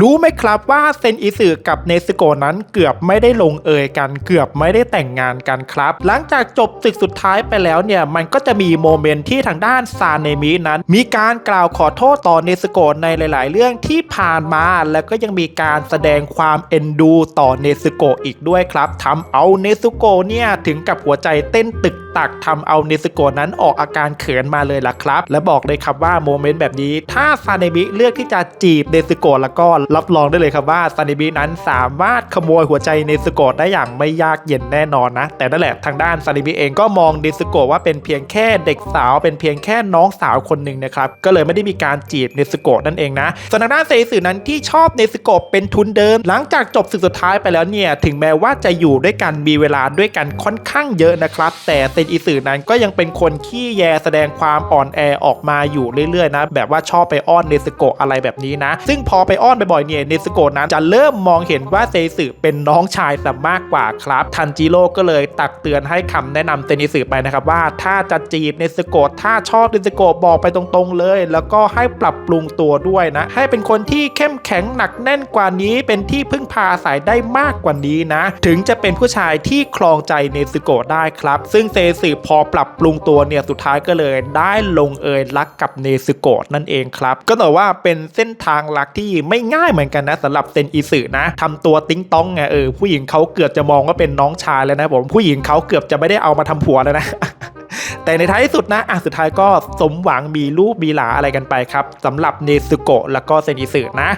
รู้ไหมครับว่าเซนอิสึกับเนซึโกนั้นเกือบไม่ได้ลงเอยกันเกือบไม่ได้แต่งงานกันครับ หลังจากจบศึกสุดท้ายไปแล้วเนี่ย มันก็จะมีโมเมนต์ที่ทางด้านซาเนมินั้น มีการกล่าวขอโทษต่อเนซึโกในหลาย ๆ เรื่องที่ผ่านมา แล้วก็ยังมีการแสดงความเอ็นดูต่อเนซึโกอีกด้วยครับทำเอาเนซึโกเนี่ยถึงกับหัวใจเต้นตึก ตักทำเอาเนซโกะนั้นออกอาการเขินมาเลยล่ะครับ และบอกเลยครับว่าโมเมนต์แบบนี้ถ้าซาเนมิเลือกที่จะจีบเนซโกะแล้วก็รับรองได้เลยครับว่าซาเนมินั้นสามารถขโมยหัวใจเนซโกะได้อย่างไม่ยากเย็นแน่นอนนะ แต่นั่นแหละทางด้านซาเนมิเองก็มองเนซโกะว่าเป็นเพียงแค่เด็กสาวเป็นเพียงแค่น้องสาวคนหนึ่งนะครับก็เลยไม่ได้มีการจีบเนซโกะนั่นเองนะส่วนทางด้านเซอิสึนั้นที่ชอบเนซโกะเป็นทุนเดิม หลังจากจบศึกสุดท้ายไปแล้วเนี่ยถึงแม้ว่าจะอยู่ด้วยกันมีเวลาด้วยกันค่อนข้างเยอะนะครับ แต่เซนอิสึนั้นก็ยังเป็นคนขี้แยแสดงความอ่อนแอออกมาอยู่เรื่อยๆนะ แบบว่าชอบไปอ้อนเนซึโกะอะไรแบบนี้นะ ซึ่งพอไปอ้อนบ่อยๆเนี่ยเนซึโกะนั้นจะเริ่มมองเห็นว่าเซอิสึเป็นน้องชายซะมากกว่าครับ ทันจิโร่ก็เลยตักเตือนให้คำแนะนำเซนิสึไปนะครับว่าถ้าจะจีบเนซึโกะถ้าชอบเนซึโกะบอกไปตรงๆเลย แล้วก็ให้ปรับปรุงตัวด้วยนะ ให้เป็นคนที่เข้มแข็งหนักแน่นกว่านี้เป็นที่พึ่งพาอาศัยได้มากกว่านี้นะ ถึงจะเป็นผู้ชายที่ครองใจเนซึโกะได้ครับ ซึ่งเซซึพอปรับปรุงตัวเนี่ยสุดท้ายก็เลยได้ลงเอยรักกับเนซึโกะนั่นเองครับ ก็แต่ว่าเป็นเส้นทางรักที่ไม่ง่ายเหมือนกันนะสำหรับเซนอิสึนะทำตัวติ้งต้องไงเออผู้หญิงเขาเกือบจะมองว่าเป็นน้องชายแล้วนะผมผู้หญิงเขาเกือบจะไม่ได้เอามาทำผัวแล้วนะแต่ในท้ายที่สุดนะอะสุดท้ายก็สมหวังมีลูกมีหลาอะไรกันไปครับสำหรับเนซึโกะแล้วก็เซนิสึนะ